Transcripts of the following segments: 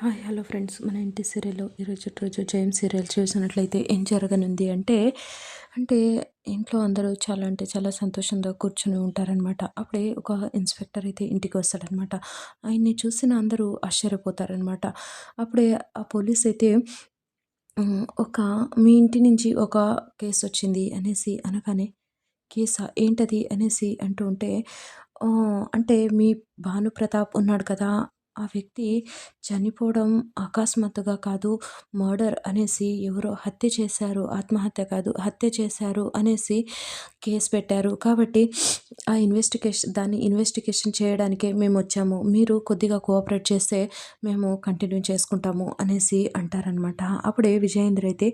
Hi hello friends. మన ఇంటి సీరియల్లో ఈరోజు రోజు జయం సీరియల్ చూసినట్లయితే ఏం జరగనుంది అంటే అంటే ఇంట్లో అందరూ చాలా అంటే చాలా సంతోషంగా కూర్చొని ఉంటారనమాట అప్పుడే ఒక ఇన్స్పెక్టర్ అయితే ఇంటికి వస్తాడనమాట ఆయన్ని చూసిన అందరూ ఆశ్చర్యపోతారనమాట అప్పుడే ఆ పోలీస్ అయితే ఒక మీ ఇంటి నుంచి ఒక కేసు వచ్చింది అనేసి అనగానే కేసా? ఏంటది? అనేసి అంటూ ఉంటే అంటే మీ భానుప్రతాప్ ఉన్నాడు కదా ఆ వ్యక్తి చనిపోవడం అకస్మాత్తుగా కాదు మర్డర్ అనేసి ఎవరో హత్య చేశారు ఆత్మహత్య కాదు హత్య చేశారు అనేసి కేసు పెట్టారు. కాబట్టి ఆ ఇన్వెస్టిగేషన్ దాన్ని ఇన్వెస్టిగేషన్ చేయడానికే మేము వచ్చాము. మీరు కొద్దిగా కోఆపరేట్ చేస్తే మేము కంటిన్యూ చేసుకుంటాము అనేసి అంటారనమాట అప్పుడే విజయేంద్ర అయితే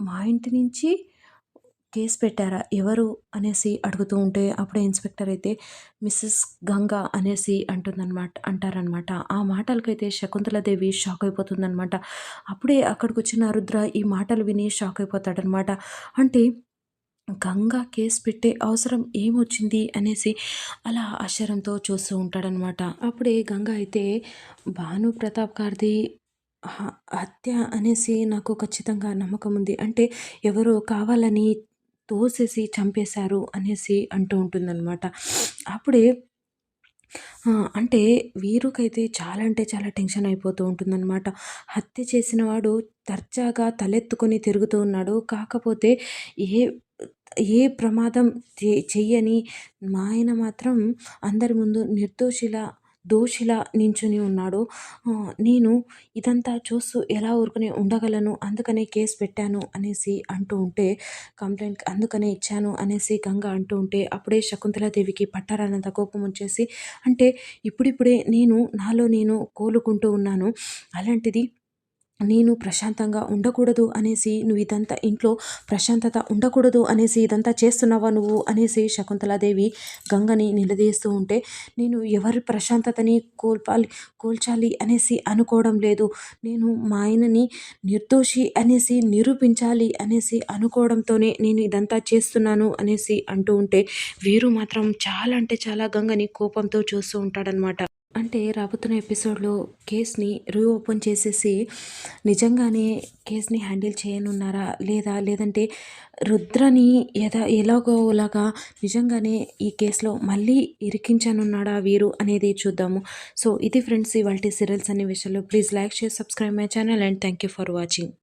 మా ఇంటి నుంచి కేసు పెట్టారా? ఎవరు? అనేసి అడుగుతూ ఉంటే అప్పుడే ఇన్స్పెక్టర్ అయితే మిస్సెస్ గంగా అనేసి అంటుందన్నమాట అంటారనమాట ఆ మాటలకైతే శకుంతలదేవి షాక్ అయిపోతుందనమాట అప్పుడే అక్కడికి వచ్చిన రుద్ర ఈ మాటలు విని షాక్ అయిపోతాడనమాట అంటే గంగా కేసు పెట్టే అవసరం ఏమొచ్చింది? అనేసి అలా ఆశ్చర్యంతో చూస్తూ ఉంటాడనమాట అప్పుడే గంగా అయితే భాను ప్రతాప్ గారిది హత్య అనేసి నాకు ఖచ్చితంగా నమ్మకం ఉంది. అంటే ఎవరో కావాలని తోసేసి చంపేశారు అనేసి అంటూ ఉంటుందన్నమాట. అప్పుడే అంటే వీరుకైతే చాలా అంటే చాలా టెన్షన్ అయిపోతూ ఉంటుందన్నమాట. హత్య చేసిన వాడు దర్జాగా తలెత్తుకొని తిరుగుతూ ఉన్నాడు. కాకపోతే ఏ ఏ ప్రమాదం చెయ్యని మా ఆయన మాత్రం అందరి ముందు నిర్దోషిలా దోషిలా నించుని ఉన్నాడు. నేను ఇదంతా చూస్తూ ఎలా ఊరుకుని ఉండగలను? అందుకనే కేసు పెట్టాను అనేసి అంటూ ఉంటే కంప్లైంట్ అందుకనే ఇచ్చాను అనేసి గంగ అంటూ ఉంటే అప్పుడే శకుంతలాదేవికి పట్టారన్నంత కోపం వచ్చేసి అంటే ఇప్పుడిప్పుడే నేను నాలో నేను కోలుకుంటూ ఉన్నాను. అలాంటిది నేను ప్రశాంతంగా ఉండకూడదు అనేసి నువ్వు ఇదంతా ఇంట్లో ప్రశాంతత ఉండకూడదు అనేసి ఇదంతా చేస్తున్నావా నువ్వు అనేసి శకుంతలాదేవి గంగని నిలదీస్తూ ఉంటే నేను ఎవరి ప్రశాంతతని కోల్పాలి కోల్చాలి అనేసి అనుకోవడం లేదు. నేను మా ఆయనని నిర్దోషి అనేసి నిరూపించాలి అనేసి అనుకోవడంతోనే నేను ఇదంతా చేస్తున్నాను అనేసి అంటూ ఉంటే వీరు మాత్రం చాలా అంటే చాలా గంగని కోపంతో చూస్తూ ఉంటాడనమాట అంటే రాబోతున్న ఎపిసోడ్లో కేస్ని రీఓపెన్ చేసేసి నిజంగానే కేస్ని హ్యాండిల్ చేయనున్నారా? లేదా? లేదంటే రుద్రని ఎదా ఎలాగోలాగా నిజంగానే ఈ కేసులో మళ్ళీ ఇరికించనున్నాడా వీరు అనేది చూద్దాము. సో ఇది ఫ్రెండ్స్ ఇవాళ సీరియల్స్ అనే విషయంలో please like share subscribe my channel and thank you for watching.